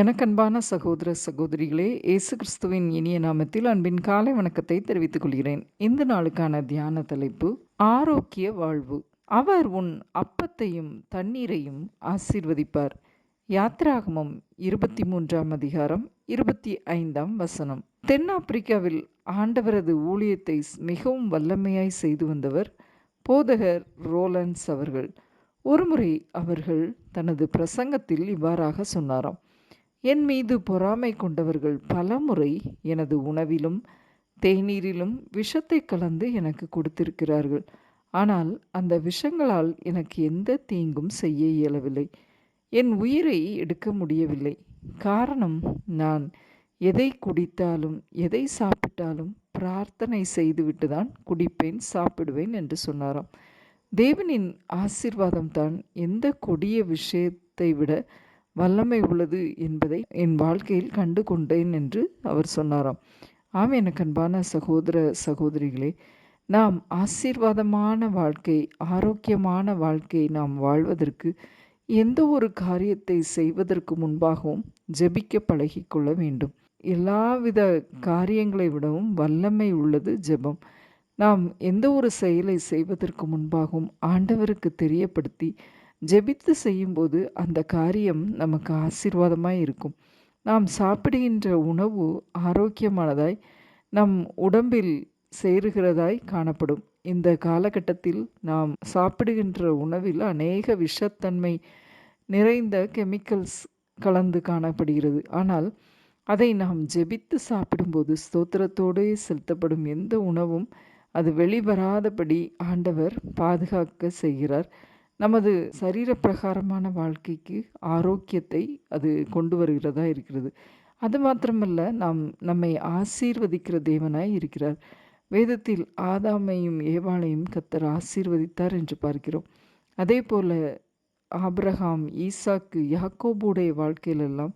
எனக்கன்பான சகோதர சகோதரிகளே இயேசு கிறிஸ்துவின் இனிய நாமத்தில் அன்பின் காலை வணக்கத்தை தெரிவித்துக் கொள்கிறேன். இந்த நாளுக்கான தியான தலைப்பு ஆரோக்கிய வாழ்வு. அவர் உன் அப்பத்தையும் தண்ணீரையும் ஆசீர்வதிப்பார். யாத்ராகமம் இருபத்தி மூன்றாம் அதிகாரம் இருபத்தி ஐந்தாம் வசனம். தென்னாப்பிரிக்காவில் ஆண்டவரது ஊழியத்தை மிகவும் வல்லமையாய் செய்து வந்தவர் போதகர் ரோலன்ஸ் அவர்கள். ஒருமுறை அவர்கள் தனது பிரசங்கத்தில் இவ்வாறாக சொன்னாராம். என் மீது பொறாமை கொண்டவர்கள் பலமுறை எனது உணவிலும் தேநீரிலும் விஷத்தை கலந்து எனக்கு கொடுத்திருக்கிறார்கள். ஆனால் அந்த விஷங்களால் எனக்கு எந்த தீங்கும் செய்ய இயலவில்லை. என் உயிரை எடுக்க முடியவில்லை. காரணம் நான் எதை குடித்தாலும் எதை சாப்பிட்டாலும் பிரார்த்தனை செய்துவிட்டு தான் குடிப்பேன் சாப்பிடுவேன் என்று சொன்னாராம். தேவனின் ஆசிர்வாதம் தான் எந்த கொடிய விஷயத்தை விட வல்லமை உள்ளது என்பதை என் வாழ்க்கையில் கண்டு கொண்டேன் என்று அவர் சொன்னாராம். ஆம் எனக்கு அன்பான சகோதர சகோதரிகளே நாம் ஆசீர்வாதமான வாழ்க்கை ஆரோக்கியமான வாழ்க்கை நாம் வாழ்வதற்கு எந்த ஒரு காரியத்தை செய்வதற்கு முன்பாகவும் ஜெபிக்க பழகிக்கொள்ள வேண்டும். எல்லாவித காரியங்களை விடவும் வல்லமை உள்ளது ஜெபம். நாம் எந்த ஒரு செயலை செய்வதற்கு முன்பாகவும் ஆண்டவருக்கு தெரியப்படுத்தி ஜெபித்து செய்யும்போது அந்த காரியம் நமக்கு ஆசீர்வாதமாக இருக்கும். நாம் சாப்பிடுகின்ற உணவு ஆரோக்கியமானதாய் நம் உடம்பில் சேருகிறதாய் காணப்படும். இந்த காலகட்டத்தில் நாம் சாப்பிடுகின்ற உணவில் அநேக விஷத்தன்மை நிறைந்த கெமிக்கல்ஸ் கலந்து காணப்படுகிறது. ஆனால் அதை நாம் ஜெபித்து சாப்பிடும்போது ஸ்தோத்திரத்தோடு செலுத்தப்படும் எந்த உணவும் அது வெளிவராதபடி ஆண்டவர் பாதுகாக்க செய்கிறார். நமது சரீர பிரகாரமான வாழ்க்கைக்கு ஆரோக்கியத்தை அது கொண்டு வருகிறதா இருக்கிறது. அது மாத்திரமல்ல நாம் நம்மை ஆசீர்வதிக்கிற தேவனாய் இருக்கிறார். வேதத்தில் ஆதாமையும் ஏவாளையும் கத்தர் ஆசீர்வதித்தார் என்று பார்க்கிறோம். அதே போல் ஆப்ரஹாம் ஈசாக்கு யாக்கோபுடைய வாழ்க்கையிலெல்லாம்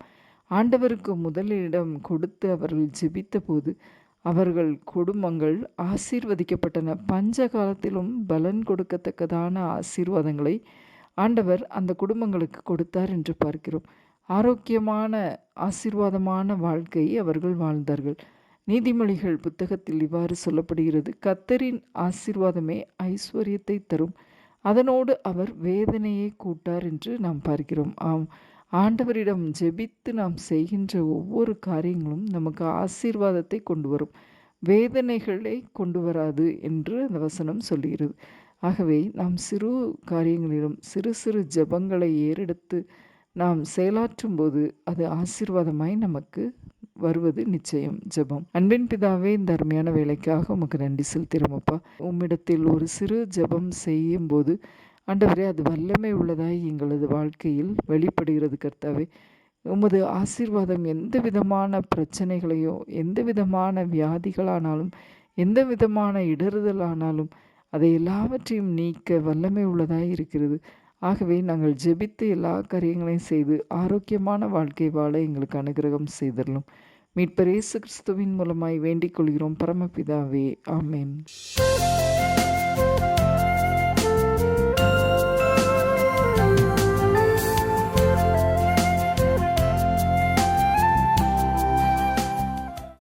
ஆண்டவருக்கு முதலிடம் கொடுத்து அவர்கள் ஜெபித்த போது அவர்கள் குடும்பங்கள் ஆசீர்வதிக்கப்பட்டன. பஞ்ச காலத்திலும் பலன் கொடுக்கத்தக்கதான ஆசீர்வாதங்களை ஆண்டவர் அந்த குடும்பங்களுக்கு கொடுத்தார் என்று பார்க்கிறோம். ஆரோக்கியமான ஆசீர்வாதமான வாழ்க்கை அவர்கள் வாழ்ந்தார்கள். நீதிமொழிகள் புத்தகத்தில் இவ்வாறு சொல்லப்படுகிறது. கத்தரின் ஆசீர்வாதமே ஐஸ்வர்யத்தை தரும். அதனோடு அவர் வேதனையை கூட்டார் என்று நாம் பார்க்கிறோம். ஆம். ஆண்டவரிடம் ஜெபித்து நாம் செய்கின்ற ஒவ்வொரு காரியங்களும் நமக்கு ஆசீர்வாதத்தை கொண்டு வரும். வேதனைகளை கொண்டு வராது என்று அந்த வசனம் சொல்லுகிறது. ஆகவே நாம் சிறு காரியங்களிலும் சிறு சிறு ஜபங்களை ஏறெடுத்து நாம் செயலாற்றும் போது அது ஆசீர்வாதமாய் நமக்கு வருவது நிச்சயம் ஜெபம். அன்பின் பிதாவே இந்த அருமையான வேலைக்காக உமக்கு நன்றி செலுத்திறோமப்பா உம்மிடத்தில் ஒரு சிறு ஜெபம் செய்யும் போது ஆண்டவரே அது வல்லமை உள்ளதாய் எங்களது வாழ்க்கையில் வெளிப்படுகிறது கர்த்தாவே. உமது ஆசீர்வாதம் எந்த விதமான பிரச்சனைகளையோ எந்த விதமான வியாதிகளானாலும் எந்த விதமான இடறுதலானாலும் அதை எல்லாவற்றையும் நீக்க வல்லமை உள்ளதாய் இருக்கிறது. ஆகவே நாங்கள் ஜெபித்து எல்லா காரியங்களையும் செய்து ஆரோக்கியமான வாழ்க்கை வாழ எங்களுக்கு அனுகிரகம் செய்திடலாம் மீட்பர் இயேசு கிறிஸ்துவின் மூலமாய் வேண்டிக் கொள்கிறோம். பரமபிதாவே ஆமேன்.